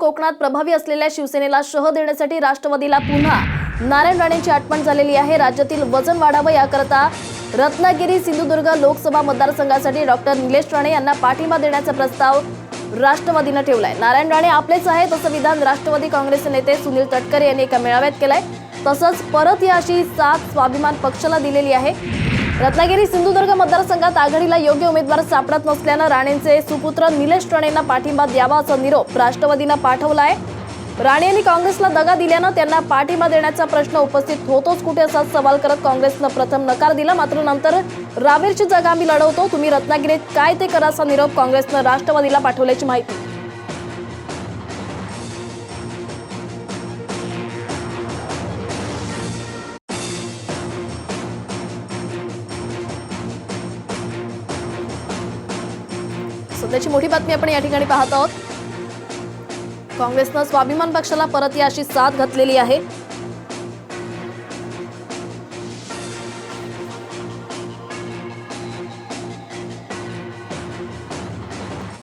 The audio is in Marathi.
कोकणात प्रभावी असलेल्या शिवसेनेला शह देण्यासाठी राष्ट्रवादीला पुन्हा नारायण राणेंची आठवण झालेली आहे. राज्यातील वजन वाढावं याकरता रत्नागिरी सिंधुदुर्ग लोकसभा मतदारसंघासाठी डॉक्टर निलेश राणे यांना पाठिंबा देण्याचा प्रस्ताव राष्ट्रवादीनं ठेवलाय. नारायण राणे आपलेच आहेत असं विधान राष्ट्रवादी काँग्रेसचे नेते सुनील तटकरे यांनी एका मेळाव्यात केलंय. तसंच परत या अशी साथ स्वाभिमान पक्षाला दिलेली आहे. रत्नागिरी सिंधुदुर्ग मतदारसंघात आघाडीला योग्य उमेदवार सापडत नसल्यानं राणेंचे सुपुत्र निलेश राणेंना पाठिंबा द्यावा असा निरोप राष्ट्रवादीनं पाठवला आहे राणे यांनी काँग्रेसला दगा दिल्यानं त्यांना पाठिंबा देण्याचा प्रश्न उपस्थित होतोच कुठे असा सवाल करत काँग्रेसनं प्रथम नकार दिला. मात्र नंतर रावेरची जागा आम्ही लढवतो. तुम्ही रत्नागिरीत काय ते करा असा निरोप काँग्रेसनं राष्ट्रवादीला पाठवल्याची माहिती. सध्याची मोठी बातमी आपण या ठिकाणी पाहत आहोत. काँग्रेसनं स्वाभिमान पक्षाला परत याशी साथ घातलेली आहे.